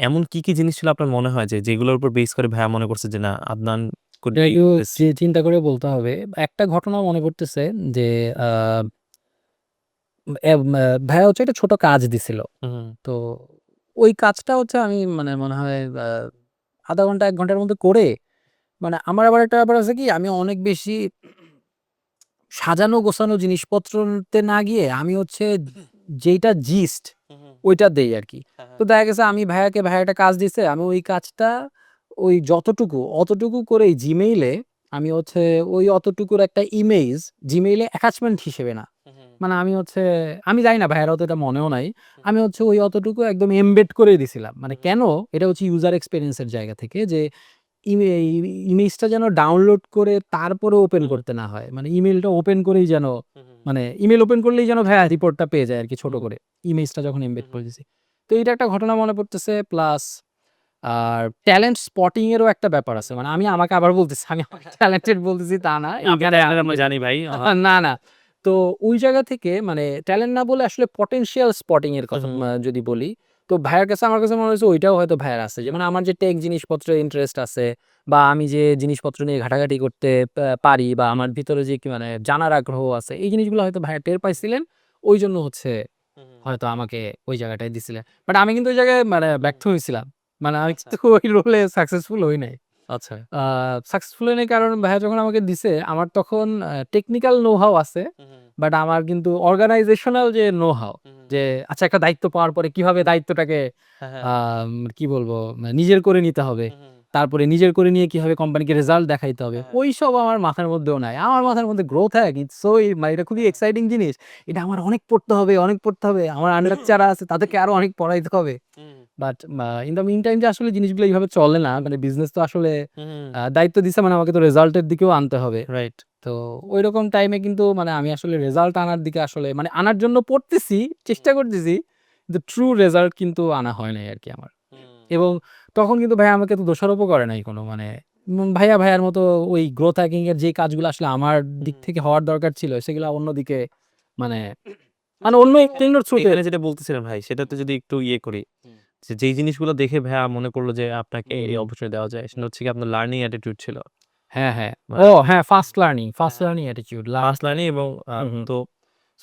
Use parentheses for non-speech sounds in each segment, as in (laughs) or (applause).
এমন কি, কি জিনিস ছিল আপনার মনে হয় যে যেগুলোর উপর বেস করে ভাইয়া মনে করছে যে না আদনান could this? চিন্তা করে বলতে হবে। একটা ঘটনা মনে পড়তেছে যে আ এ মা ভাইয়া হচ্ছে একটা ছোট কাজ দিছিল। হুম। তো ওই কাজটা হচ্ছে আমি মানে মনে হয় আ ০.৫ ঘণ্টা এক ঘণ্টার মধ্যে করে মানে আমার আবার একটা ব্যাপার আছে কি আমি অনেক বেশি সাজানো গোছানো জিনিসপত্রতে না গিয়ে আমি হচ্ছে যেইটা জিস্ট ওইটা দেই আরকি। হ্যাঁ, তো দেখা গেছে আমি ভাইয়াকে ভাইয়া একটা কাজ দিছে আমি ওই কাজটা ওই যতটুকু অতটুকু Gmail এ আমি হচ্ছে ওই অতটুকুর একটা ইমেজ এ অ্যাটাচমেন্ট হিসেবে না। মানে আমি হচ্ছে আমি জানি না ভাইয়ারও তো এটা মনেও নাই। আমি হচ্ছে ওই অতটুকু একদম এমবেড করে দিছিলাম। মানে কেন? এটা হচ্ছে ইউজার এক্সপেরিয়েন্স এর জায়গা থেকে যে ইমে ইমেজটা যেন ডাউনলোড করে তারপরে ওপেন করতে না হয়। মানে ইমেইলটা ওপেন করেই যেন মানে ইমেল ওপেন করলেই যেন ভাইয়া রিপোর্টটা পেয়ে যায় আর কি ছোট করে। ইমেজটা যখন এমবেড করেছি। তো এটা একটা ঘটনা মনে পড়তেছে প্লাস আর ট্যালেন্ট স্পটিং এরও একটা ব্যাপার আছে। মানে আমি আমাকে আবার বলতেছি আমি ট্যালেন্টেড (laughs) বলতেছি তা না। জানি ভাই। (laughs) না, না। তো ওই জায়গা থেকে মানে ট্যালেন্ট না বলে আসলে পটেনশিয়াল স্পটিং এর কথা যদি বলি, তো ভাইয়ার কাছে আমার কাছে মনে হয়েছে ওইটাও হয়তো ভাইয়ার আছে। যেমন আমার যে টেক জিনিসপত্রে ইন্টারেস্ট আছে বা আমি যে জিনিসপত্র নিয়ে ঘাটাঘাটি করতে পারি বা আমার ভিতরে যে কি মানে জানার আগ্রহ আছে এই জিনিসগুলো হয়তো ভাইয়া টের পাইছিলেন। ওইজন্য হচ্ছে হয়তো আমাকে ওই জায়গাটায় দিছিলেন। বাট আমি কিন্তু ওই জায়গায় মানে ব্যর্থ হয়েছিলাম। মানে আমি আচ্ছা। কিন্তু ওই রোলে সাকসেসফুল হই নাই। আচ্ছা। সাকসেসফুল হই নাই কারণ ভাইয়া যখন আমাকে দিছে আমার তখন টেকনিক্যাল নো হাউ আছে। বাট আমার কিন্তু অর্গানাইজেশনাল যে নো হাউ যে আচ্ছা একটা দায়িত্ব পাওয়ার পরে কীভাবে দায়িত্বটাকে হ্যাঁ, হ্যাঁ। কি বলব মানে নিজের করে নিতে হবে। তারপরে নিজের করে নিয়ে কীভাবে কোম্পানিকে রেজাল্ট দেখাইতে হবে। হ্যাঁ। ওইসব আমার মাথার মধ্যেও নাই। আমার মাথার মধ্যে গ্রোথ হ্যাক ইটস সো মানে এটা খুবই এক্সাইটিং জিনিস। এটা আমার অনেক পড়তে হবে, অনেক পড়তে হবে। আমার আন্ডার যারা আছে তাদেরকে আরও অনেক পড়াইতে হবে। But in the meantime যে আসলে জিনিসগুলো এইভাবে চলে না। মানে বিজনেস তো আসলে দায়িত্ব দিছে মানে আমাকে তো রেজাল্টের দিকেও আনতে হবে। রাইট। তো ঐরকম টাইমে কিন্তু মানে আমি আসলে রেজাল্ট আনার দিকে আসলে মানে আনার জন্য পড়তেছি, চেষ্টা করতেছি। কিন্তু ট্রু রেজাল্ট কিন্তু আনা হয় নাই আরকি আমার। এবং তখন কিন্তু ভাইয়া আমাকে তো দোষারোপও করে নাই কোনো মানে ভাইয়া, ভাইয়ার মতো ওই গ্রোথ হ্যাকিং এর যে কাজগুলো আসলে আমার দিক থেকে হওয়ার দরকার ছিল সেগুলা অন্যদিকে মানে (coughs) মানে অন্য এক্সটেন্ডের থ্রুতে এখানে যেটা বলতেছিলেন ভাই সেটাতে যদি একটু ইয়ে করি যে যেই জিনিসগুলো দেখে ভাইয়া মনে করল যে আপনাকে এই। অপরচুনিটি দেওয়া যায় সেটা হচ্ছে কি আপনার লার্নিং অ্যাটিটিউড ছিল। হ্যাঁ, হ্যাঁ। ও হ্যাঁ, fast learning, fast learning attitude. লা ফাস্ট লার্নিং এবং আ হুম, হুম। তো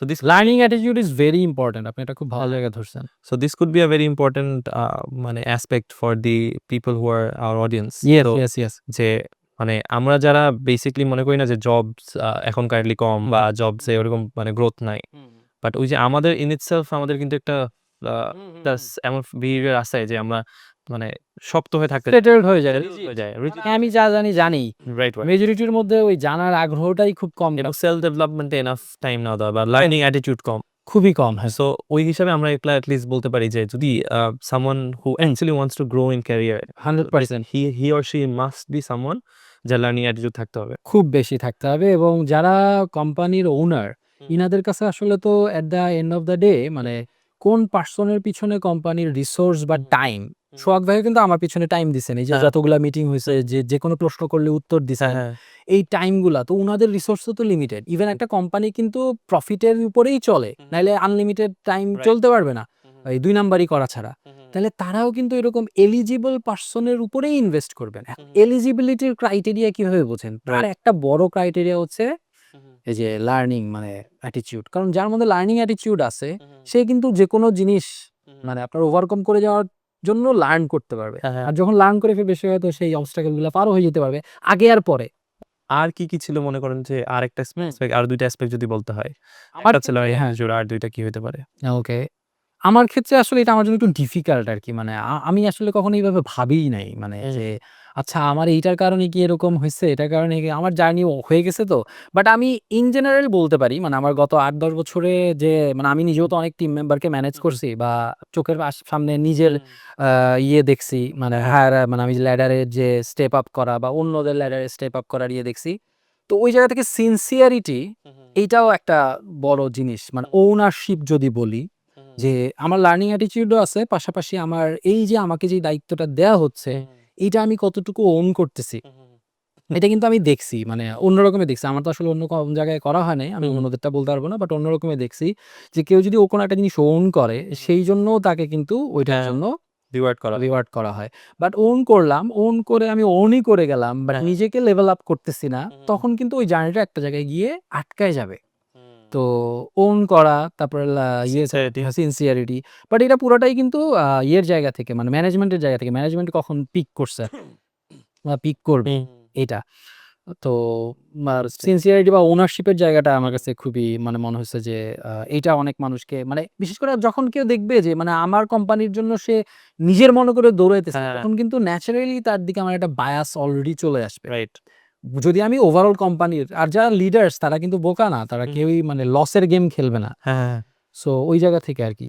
so this learning attitude is very important. আপনি এটা খুব ভালো হ্যাঁ। জায়গায় ধরছেন। So this could be a very important uh মানে aspect for the people who are our audience. Yes, তো ইয়েস, ইয়েস। যে মানে আমরা যারা বেসিক্যালি মনে করি না যে জবস এখন কারেন্টলি কম বা জবসে ওরকম মানে গ্রোথ নাই। বাট ওই যে আমাদের ইন ইটসেলফ আমাদের কিন্তু একটা আ এমন বিহেভিয়ার আছে যে আমরা মানে শক্ত হয়ে থাকতে সেটেলড হয়ে যায়। হয়ে যায়। হ্যাঁ, আমি যা জানি জানি। রাইট। মেজরিটির মধ্যে ওই জানার আগ্রহটাই খুব কম এবং সেলফ ডেভেলপমেন্টে এনাফ টাইম না দেওয়া বা লার্নিং অ্যাটিটিউড কম। খুবই কম হ্যাঁ। সো ওই হিসাবে আমরা এগুলা এট লিস্ট বলতে পারি যে যদি আ someone who actually wants to grow in career 100% he he or she must be someone যার লার্নিং অ্যাটিটিউড থাকতে হবে। খুব বেশি থাকতে হবে এবং যারা কোম্পানির ওনার ইনাদের কাছে আসলে তো at the end of the day মানে কোন পার্সনের পিছনে কোম্পানির রিসোর্স বা টাইম। সোহাগ ভাইও কিন্তু আমার পিছনে টাইম দিছেন। এই যে হ্যাঁ। যতগুলা মিটিং হইছে যে যেকোনো প্রশ্ন করলে উত্তর হ্যাঁ, দিছেন। হ্যাঁ। এই টাইমগুলা তো উনাদের রিসোর্সও তো লিমিটেড। ইভেন একটা কোম্পানি কিন্তু প্রফিটের উপরেই চলে। নাইলে আনলিমিটেড টাইম চলতে পারবে না। এই ২ নাম্বারই করা ছাড়া। তাহলে তারাও কিন্তু এরকম এলিজিবল পারসনের উপরেই ইনভেস্ট করবেন। এলিজিবিলিটির ক্রাইটেরিয়া কীভাবে বোঝেন? তার একটা বড় ক্রাইটেরিয়া হচ্ছে এই যে লার্নিং মানে অ্যাটিটিউড। কারণ যার মধ্যে লার্নিং অ্যাটিটিউড আছে সে কিন্তু যেকোনো জিনিস মানে আপনার ওভারকাম করে যাওয়ার জন্য লার্ন করতে পারবে। হ্যাঁ, হ্যাঁ। আর যখন লার্ন করে ফেলবে সে হয়তো সেই অবস্টাকেলগুলো পারও হয়ে যেতে পারবে। আগে আর পরে। আর কি, কি ছিল মনে করেন যে আর একটা অ্যাসপেক্ট আর ২ টা অ্যাসপেক্ট যদি বলতে হয়? আমার ছিল হ্যাঁ। জোর আর দুইটা কি হতে পারে? ওকে। আমার ক্ষেত্রে আসলে এটা আমার জন্য একটু ডিফিকাল্ট আর কি মানে আমি আসলে কখনো এইভাবে ভাবিই নাই। মানে যে আচ্ছা আমার এইটার কারণে কি এরকম হইছে? এটার কারণে কি আমার জার্নি হয়ে গেছে তো। বাট আমি ইন জেনারেল বলতে পারি মানে আমার গত আট দশ বছরে যে মানে আমি নিজেও তো অনেক টিম মেম্বারকে ম্যানেজ করছি বা চোখের সামনে নিজের ইয়ে দেখছি মানে হায়ার মানে আমি ল্যাডারে যে স্টেপ আপ করা বা অন্যদের ল্যাডারে স্টেপ আপ করার ইয়ে দেখছি। তো ওই জায়গা থেকে সিনসিয়ারিটি এইটাও একটা বড় জিনিস। মানে ওনারশিপ যদি বলি যে আমার লার্নিং অ্যাটিটিউডও আছে। পাশাপাশি আমার এই যে আমাকে যে দায়িত্বটা দেয়া হচ্ছে এইটা আমি কতটুকু ওন করতেছি। এটা কিন্তু আমি দেখছি। মানে অন্য রকমে দেখছি। আমার তো আসলে অন্য কোন জায়গায় করা হয় নাই। আমি অন্যদেরটা বলতে পারব না। বাট অন্য রকমে দেখছি যে কেউ যদি ও কোনো একটা জিনিস ওন করে সেই জন্য তাকে কিন্তু ওইটার হ্যাঁ। জন্য রিওয়ার্ড করা রিওয়ার্ড করা হয় বাট ওন করলাম ওন করে আমি ওনই করে গেলাম বাট হ্যাঁ। নিজেকে লেভেল আপ করতেছি না তখন কিন্তু ওই জার্নিটা একটা জায়গায় গিয়ে আটকায় যাবে তো ওন করা তারপরে ইয়ে Sincerity. সিনসিয়ারিটি বাট এটা পুরোটাই কিন্তু আহ, ইয়ের জায়গা থেকে মানে ম্যানেজমেন্টের জায়গা থেকে। ম্যানেজমেন্ট কখন পিক করছে? বা পিক করবে এটা। তো সিনসিয়ারিটি বা ওনারশিপের জায়গাটা আমার কাছে খুবই মানে মনে হচ্ছে যে আহ, এইটা অনেক মানুষকে মানে বিশেষ করে যখন কেউ দেখবে যে মানে আমার কোম্পানির জন্য সে নিজের মনে করে দৌড়াইতেছে হ্যাঁ। তখন কিন্তু ন্যাচারালি তার দিকে আমার একটা বায়াস অলরেডি চলে আসবে। রাইট যদি আমি ওভারঅল কোম্পানির আর যারা লিডার্স তারা কিন্তু বোকা না তারা কেউই মানে লসের গেম খেলবে না। হ্যাঁ সো ওই জায়গা থেকে আর কি।